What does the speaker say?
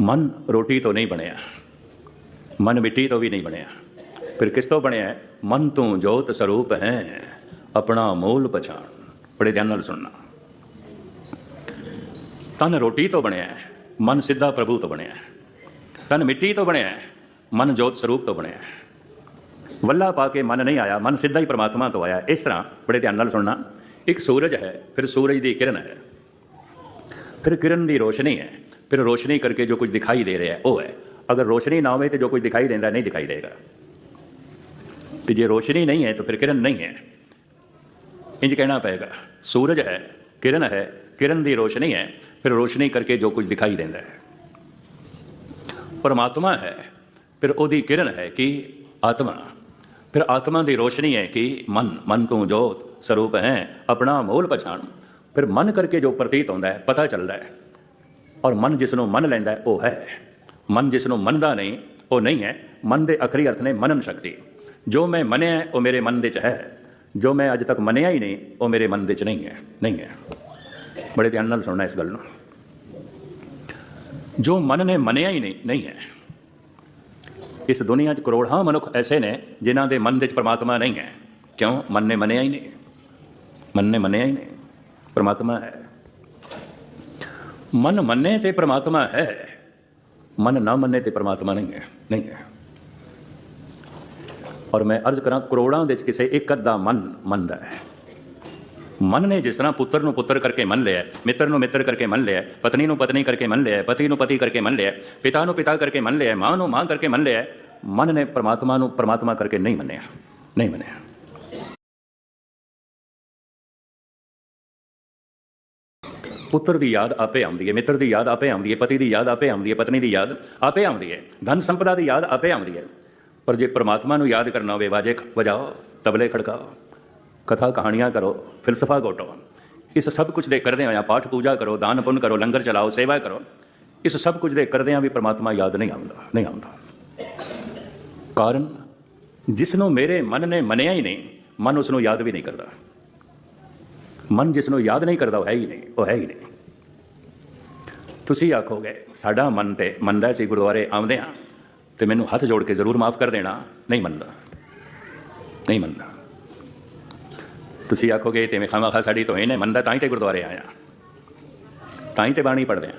ਮਨ ਰੋਟੀ ਤੋਂ ਨਹੀਂ ਬਣਿਆ, ਮਨ ਮਿੱਟੀ ਤੋਂ ਵੀ ਨਹੀਂ ਬਣਿਆ। ਫਿਰ ਕਿਸ ਤੋਂ ਬਣਿਆ? ਮਨ ਤੋਂ ਜੋਤ ਸਰੂਪ ਹੈ, ਆਪਣਾ ਮੂਲ ਪਛਾਣ। ਬੜੇ ਧਿਆਨ ਨਾਲ ਸੁਣਨਾ। ਤਨ ਰੋਟੀ ਤੋਂ ਬਣਿਆ ਹੈ ਮਨ ਸਿੱਧਾ ਪ੍ਰਭੂ ਤੋਂ ਬਣਿਆ। ਹੈ ਤਨ ਮਿੱਟੀ ਤੋਂ ਬਣਿਆ ਹੈ ਮਨ ਜੋਤ ਸਰੂਪ ਤੋਂ ਬਣਿਆ। ਹੈ ਵੱਲਾ ਪਾ ਕੇ ਮਨ ਨਹੀਂ ਆਇਆ, ਮਨ ਸਿੱਧਾ ਹੀ ਪ੍ਰਮਾਤਮਾ ਤੋਂ ਆਇਆ। ਇਸ ਤਰ੍ਹਾਂ ਬੜੇ ਧਿਆਨ ਨਾਲ ਸੁਣਨਾ। ਇੱਕ ਸੂਰਜ ਹੈ, ਫਿਰ ਸੂਰਜ ਦੀ ਕਿਰਨ ਹੈ। ਫਿਰ ਕਿਰਨ ਦੀ ਰੋਸ਼ਨੀ ਹੈ। ਫਿਰ ਰੋਸ਼ਨੀ ਕਰਕੇ ਜੋ ਕੁਝ ਦਿਖਾਈ ਦੇ ਰਿਹਾ ਉਹ ਹੈ ਅਗਰ ਰੋਸ਼ਨੀ ਨਾ ਹੋਵੇ ਤੇ ਜੋ ਕੁਝ ਦਿਖਾਈ ਦਿੰਦਾ ਨਹੀਂ ਦਿਖਾਈ ਦੇਗਾ ਤੇ ਜੇ ਰੋਸ਼ਨੀ ਨਹੀਂ ਹੈ ਤਾਂ ਫਿਰ ਕਿਰਨ ਨਹੀਂ ਹੈ ਇੰਜ ਕਹਿਣਾ ਪਏਗਾ ਸੂਰਜ ਹੈ ਕਿਰਨ ਹੈ ਕਿਰਨ ਦੀ ਰੋਸ਼ਨੀ ਹੈ ਫਿਰ ਰੋਸ਼ਨੀ ਕਰਕੇ ਜੋ ਕੁਝ ਦਿਖਾਈ ਦਿੰਦਾ ਹੈ ਪਰਮਾਤਮਾ ਹੈ ਫਿਰ ਉਹਦੀ ਕਿਰਨ ਹੈ ਕਿ ਆਤਮਾ ਫਿਰ ਆਤਮਾ ਦੀ ਰੋਸ਼ਨੀ ਹੈ ਕਿ ਮਨ ਮਨ ਤੋਂ ਜੋ ਸਰੂਪ ਹੈ ਆਪਣਾ ਮੂਲ ਪਛਾਣ ਫਿਰ ਮਨ ਕਰਕੇ ਜੋ ਪ੍ਰਤੀਤ ਹੁੰਦਾ ਹੈ ਪਤਾ ਚੱਲਦਾ ਹੈ ਔਰ ਮਨ ਜਿਸ ਨੂੰ ਮੰਨ ਲੈਂਦਾ ਉਹ ਹੈ। ਮਨ ਜਿਸ ਨੂੰ ਮੰਨਦਾ ਨਹੀਂ, ਉਹ ਨਹੀਂ ਹੈ। ਮਨ ਦੇ ਅਖਰੀ ਅਰਥ ਨੇ ਮਨਨ ਸ਼ਕਤੀ। ਜੋ ਮੈਂ ਮੰਨਿਆ, ਉਹ ਮੇਰੇ ਮਨ ਦੇ ਚ ਹੈ। ਜੋ ਮੈਂ ਅੱਜ ਤੱਕ ਮੰਨਿਆ ਹੀ ਨਹੀਂ, ਉਹ ਮੇਰੇ ਮਨ ਦੇ ਚ ਨਹੀਂ ਹੈ। ਨਹੀਂ ਹੈ। ਬੜੇ ਧਿਆਨ ਨਾਲ ਸੁਣਨਾ ਇਸ ਗੱਲ ਨੂੰ। ਜੋ ਮਨ ਨੇ ਮੰਨਿਆ ਹੀ ਨਹੀਂ ਨਹੀਂ ਹੈ। ਇਸ ਦੁਨੀਆ 'ਚ ਕਰੋੜਾਂ ਮਨੁੱਖ ਐਸੇ ਨੇ, ਜਿਨ੍ਹਾਂ ਦੇ ਮਨ ਦੇ 'ਚ ਪਰਮਾਤਮਾ ਨਹੀਂ ਹੈ। ਕਿਉਂ? ਮਨ ਨੇ ਮੰਨਿਆ ਹੀ ਨਹੀਂ। ਮਨ ਨੇ ਮੰਨਿਆ ਹੀ ਨਹੀਂ। ਪਰਮਾਤਮਾ ਹੈ। ਮਨ ਮੰਨੇ ਤੇ ਪ੍ਰਮਾਤਮਾ ਹੈ। ਮਨ ਨਾ ਮੰਨੇ ਤੇ ਪ੍ਰਮਾਤਮਾ ਨਹੀਂ ਹੈ। ਨਹੀਂ ਹੈ। ਔਰ ਮੈਂ ਅਰਜ਼ ਕਰਾਂ, ਕਰੋੜਾਂ ਦੇ ਵਿੱਚ ਕਿਸੇ ਇੱਕ ਅੱਧਾ ਮਨ ਮੰਨਦਾ ਹੈ। ਮਨ ਨੇ ਜਿਸ ਤਰ੍ਹਾਂ ਪੁੱਤਰ ਨੂੰ ਪੁੱਤਰ ਕਰਕੇ ਮੰਨ ਲਿਆ, ਮਿੱਤਰ ਨੂੰ ਮਿੱਤਰ ਕਰਕੇ ਮੰਨ ਲਿਆ, ਪਤਨੀ ਨੂੰ ਪਤਨੀ ਕਰਕੇ ਮੰਨ ਲਿਆ, ਪਤੀ ਨੂੰ ਪਤੀ ਕਰਕੇ ਮੰਨ ਲਿਆ, ਪਿਤਾ ਨੂੰ ਪਿਤਾ ਕਰਕੇ ਮੰਨ ਲਿਆ, ਮਾਂ ਨੂੰ ਮਾਂ ਕਰਕੇ ਮੰਨ ਲਿਆ, ਮਨ ਨੇ ਪ੍ਰਮਾਤਮਾ ਨੂੰ ਪ੍ਰਮਾਤਮਾ ਕਰਕੇ ਨਹੀਂ ਮੰਨਿਆ। ਨਹੀਂ ਮੰਨਿਆ। ਪੁੱਤਰ ਦੀ ਯਾਦ ਆਪੇ ਆਉਂਦੀ ਹੈ, ਮਿੱਤਰ ਦੀ ਯਾਦ ਆਪੇ ਆਉਂਦੀ ਹੈ, ਪਤੀ ਦੀ ਯਾਦ ਆਪੇ ਆਉਂਦੀ ਹੈ, ਪਤਨੀ ਦੀ ਯਾਦ ਆਪੇ ਆਉਂਦੀ ਹੈ, ਧਨ ਸੰਪਦਾ ਦੀ ਯਾਦ ਆਪੇ ਆਉਂਦੀ ਹੈ। ਪਰ ਜੇ ਪ੍ਰਮਾਤਮਾ ਨੂੰ ਯਾਦ ਕਰਨਾ ਹੋਵੇ, ਵਾਜੇ ਵਜਾਓ, ਤਬਲੇ ਖੜਕਾਓ, ਕਥਾ ਕਹਾਣੀਆਂ ਕਰੋ, ਫਿਲਸਫਾ ਗੋਟੋ, ਇਸ ਸਭ ਕੁਝ ਦੇ ਕਰਦੇ ਹੋਇਆ ਪਾਠ ਪੂਜਾ ਕਰੋ, ਦਾਨ ਪੁੰਨ ਕਰੋ, ਲੰਗਰ ਚਲਾਓ, ਸੇਵਾ ਕਰੋ, ਇਸ ਸਭ ਕੁਝ ਦੇ ਕਰਦਿਆਂ ਵੀ ਪ੍ਰਮਾਤਮਾ ਯਾਦ ਨਹੀਂ ਆਉਂਦਾ ਨਹੀਂ ਆਉਂਦਾ। ਕਾਰਨ, ਜਿਸ ਨੂੰ ਮੇਰੇ ਮਨ ਨੇ ਮੰਨਿਆ ਹੀ ਨਹੀਂ, ਮਨ ਉਸ ਨੂੰ ਯਾਦ ਵੀ ਨਹੀਂ ਕਰਦਾ। ਮਨ ਜਿਸ ਨੂੰ ਯਾਦ ਨਹੀਂ ਕਰਦਾ, ਉਹ ਹੈ ਹੀ ਨਹੀਂ, ਉਹ ਹੈ ਹੀ ਨਹੀਂ। ਤੁਸੀਂ ਆਖੋਗੇ, ਸਾਡਾ ਮਨ ਤੇ ਮੰਨਦਾ ਸੀ ਗੁਰਦੁਆਰੇ ਆਉਂਦੇ ਆ ਤੇ ਮੈਨੂੰ ਹੱਥ ਜੋੜ ਕੇ ਜ਼ਰੂਰ ਮਾਫ ਕਰ ਦੇਣਾ। ਨਹੀਂ ਮੰਨਦਾ। ਨਹੀਂ ਮੰਨਦਾ। ਤੁਸੀਂ ਆਖੋਗੇ ਤੇ ਮੈਂ ਖਾਮਾ ਖਾ ਸਾਡੀ ਤੋਂ ਇਹਨੇ ਮੰਨਦਾ ਤਾਂ ਹੀ ਤੇ ਗੁਰਦੁਆਰੇ ਆਇਆ। ਤਾਂ ਹੀ ਤੇ ਬਾਣੀ ਪੜਦੇ ਆ